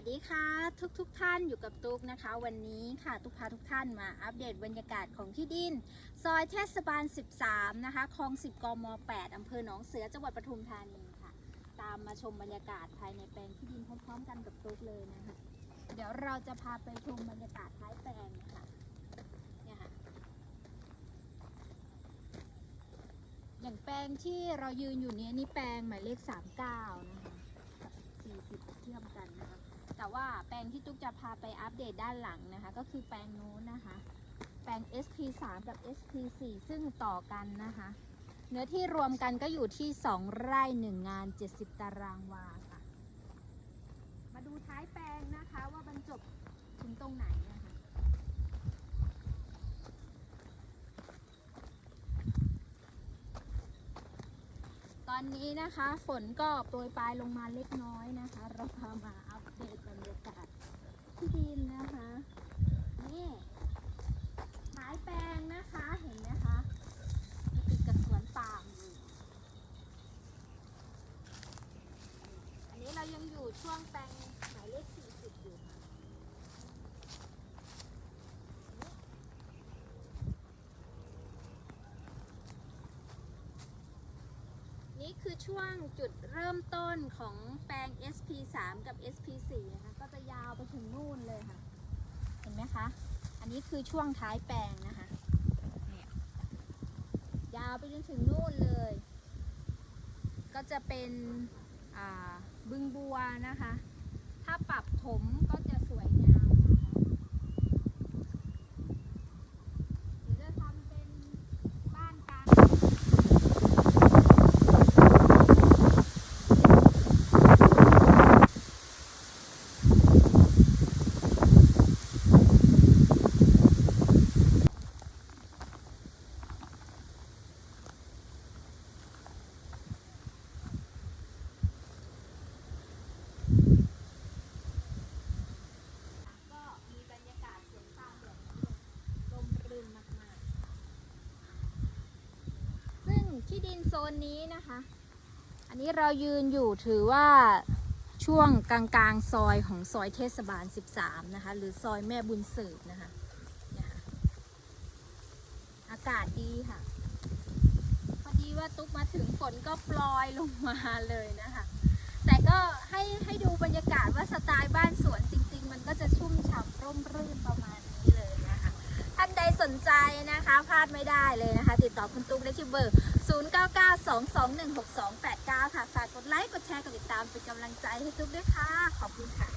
วัสดีค่ะ ทุกทุกท่านอยู่กับตุ๊กนะคะ วันนี้ค่ะตุ๊กพาทุกท่านมาอัปเดตบรรยากาศของที่ดิน ซอยเทศบาล 13 นะคะคลอง 10 กม 8 อำเภอหนองเสือจังหวัดปทุมธานีค่ะ ตามมาชมบรรยากาศภายในแปลงที่ดินพร้อมๆ กันกับตุ๊กเลยนะคะ เดี๋ยวเราจะพาไปชมบรรยากาศท้ายแปลงนะคะเนี่ยค่ะอย่างแปลงที่เรายืนอยู่นี้นี่แปลงหมายเลข 39 นะคะ กับ40เทียมกันนะคะ แต่ว่าแปลงที่ตุ๊กจะพาไปอัปเดตด้านหลังนะคะ ก็คือแปลงนู้นนะคะ แปลง SP3 กับ SP4 ซึ่งต่อกันนะคะ เนื้อที่รวมกันก็อยู่ที่ 2 ไร่ 1 งาน 70 ตารางวาค่ะ มาดูท้ายแปลงนะคะว่าบรรจบถึงตรงไหนนะคะ ตอนนี้นะคะฝนก็โปรยปลายลงมาเล็กน้อยนะคะ เราพามาอัปเดตบรรยากาศที่ดินนะคะ นี่ท้ายแปลงนะคะ เห็นไหมคะจะติดกับสวนปาล์มอยู่อันนี้เรายังอยู่ ช่วงแปลงหมายเลข40อยู่ค่ะนี่คือช่วงจุดเริ่มต้นของแปลง SP3 กับ SP4 นะคะก็จะยาวไปถึงนู่นเลยค่ะ เห็นไหมคะ อันนี้คือช่วงท้ายแปลงนะคะเนี่ยยาวไปจนถึงนู่นเลย ก็จะเป็น บึงบัวนะคะ ถ้าปรับถมก็จะสวยงามนะคะหรือจะทำเป็นบ้านกลาง ก็มีบรรยากาศสวนปาล์มแบบนี้เลยลมรื่นมากๆ ซึ่ง ที่ดินโซนนี้นะคะ อันนี้เรายืนอยู่ถือว่าช่วงกลางๆซอยของซอยเทศบาล 13 นะคะ หรือซอยแม่บุญสืบนะคะเนี่ยค่ะอากาศดีค่ะ พอดีว่าตุ๊กมาถึงฝนก็ปลอยลงมาเลยนะคะ แต่ก็ให้ให้ดูบรรยากาศว่าสไตล์บ้านสวนจริง ๆ มันก็จะชุ่มฉ่ำร่มรื่นประมาณนี้เลยนะคะ ท่านใดสนใจนะคะพลาดไม่ได้เลยนะคะ ติดต่อคุณตุ๊กได้ที่เบอร์ 0992216289 ค่ะ ฝากกดไลค์ กดแชร์ กดติดตามเป็นกำลังใจให้ทุกด้วยค่ะ ขอบคุณค่ะ